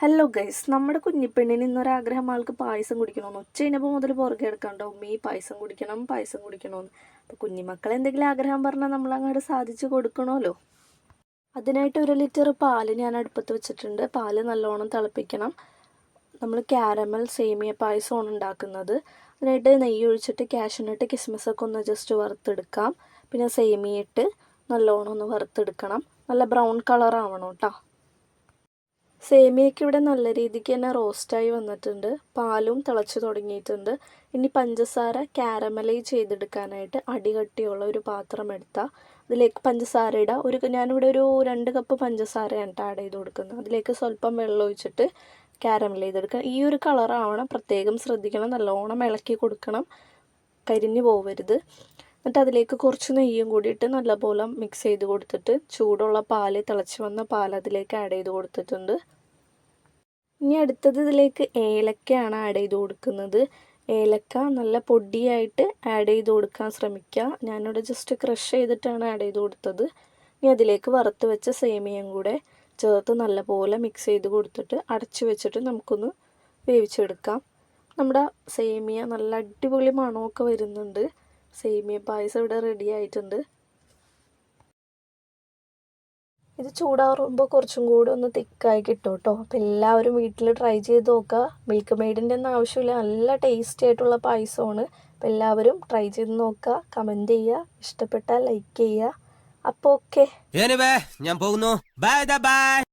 Hello guys നമ്മുടെ കുഞ്ഞിപ്പെണ്ണിന് ഇന്നൊരാഗ്രഹം ആൾക്ക് പായസം കുടിക്കണമെന്ന്. ഉച്ച കഴിഞ്ഞപ്പോൾ മുതൽ പുറകെ എടുക്കണ്ടോ ഉമ്മീ പായസം കുടിക്കണം പായസം കുടിക്കണമെന്ന്. അപ്പോൾ കുഞ്ഞിമക്കൾ എന്തെങ്കിലും ആഗ്രഹം പറഞ്ഞാൽ നമ്മൾ അങ്ങോട്ട് സാധിച്ചു കൊടുക്കണമല്ലോ. അതിനായിട്ട് ഒരു ലിറ്റർ പാൽ ഞാൻ അടുപ്പത്ത് വെച്ചിട്ടുണ്ട്. പാൽ നല്ലോണം തിളപ്പിക്കണം. നമ്മൾ ക്യാരമൽ സേമിയ പായസമാണ് ഉണ്ടാക്കുന്നത്. അതിനായിട്ട് നെയ്യ് ഒഴിച്ചിട്ട് ക്യാഷിനിട്ട് കിസ്മസ് ഒക്കെ ഒന്ന് ജസ്റ്റ് വറുത്തെടുക്കാം. പിന്നെ സേമിയ ഇട്ട് നല്ലോണം ഒന്ന് വറുത്തെടുക്കണം. നല്ല ബ്രൗൺ കളർ ആവണം കേട്ടോ. സേമിയയ്ക്ക് ഇവിടെ നല്ല രീതിക്ക് തന്നെ റോസ്റ്റായി വന്നിട്ടുണ്ട്. പാലും തിളച്ച് തുടങ്ങിയിട്ടുണ്ട്. ഇനി പഞ്ചസാര കാരമലൈ ചെയ്തെടുക്കാനായിട്ട് അടികട്ടിയുള്ള ഒരു പാത്രം എടുത്താൽ അതിലേക്ക് പഞ്ചസാര ഇടാം. ഒരു ഞാനിവിടെ ഒരു രണ്ട് കപ്പ് പഞ്ചസാരയാണ് ആഡ് ചെയ്ത് കൊടുക്കുന്നത്. അതിലേക്ക് സ്വല്പം വെള്ളം ഒഴിച്ചിട്ട് കാരമൽ ചെയ്തെടുക്കുക. ഈ ഒരു കളറാവണം പ്രത്യേകം ശ്രദ്ധിക്കണം. നല്ലോണം ഇളക്കി കൊടുക്കണം. കരിഞ്ഞു പോവരുത്. എന്നിട്ട് അതിലേക്ക് കുറച്ച് നെയ്യും കൂടി ഇട്ട് നല്ലപോലെ മിക്സ് ചെയ്ത് കൊടുത്തിട്ട് ചൂടുള്ള പാൽ തിളച്ച് വന്ന പാൽ അതിലേക്ക് ആഡ് ചെയ്ത് കൊടുത്തിട്ടുണ്ട്. ഇനി അടുത്തത് ഇതിലേക്ക് ഏലക്കയാണ് ആഡ് ചെയ്ത് കൊടുക്കുന്നത്. ഏലക്ക നല്ല പൊടിയായിട്ട് ആഡ് ചെയ്ത് കൊടുക്കാൻ ശ്രമിക്കുക. ഞാനിവിടെ ജസ്റ്റ് ക്രഷ് ചെയ്തിട്ടാണ് ആഡ് ചെയ്ത് കൊടുത്തത്. ഇനി അതിലേക്ക് വറുത്ത് വെച്ച സേമിയയും കൂടെ ചേർത്ത് നല്ലപോലെ മിക്സ് ചെയ്ത് കൊടുത്തിട്ട് അടച്ചു വെച്ചിട്ട് നമുക്കൊന്ന് വേവിച്ചെടുക്കാം. നമ്മുടെ സേമിയ നല്ല അടിപൊളി മണമൊക്കെ വരുന്നുണ്ട്. സേമിയ പായസം ഇവിടെ റെഡി ആയിട്ടുണ്ട്. ഇത് ചൂടാറുമ്പോൾ കുറച്ചും കൂടി ഒന്ന് തിക്കായി കിട്ടും കേട്ടോ അപ്പോൾ എല്ലാവരും വീട്ടിൽ ട്രൈ ചെയ്ത് നോക്കുക മിൽക്ക് മെയ്ഡിന്റെ ഒന്നും ആവശ്യമില്ല. നല്ല ടേസ്റ്റി ആയിട്ടുള്ള പായസമാണ്. അപ്പോൾ എല്ലാവരും ട്രൈ ചെയ്ത് നോക്കുക കമന്റ് ചെയ്യുക ഇഷ്ടപ്പെട്ടാൽ ലൈക്ക് ചെയ്യുക അപ്പോൾ ഓക്കെ ഞാൻ പോകുന്നു. Bye bye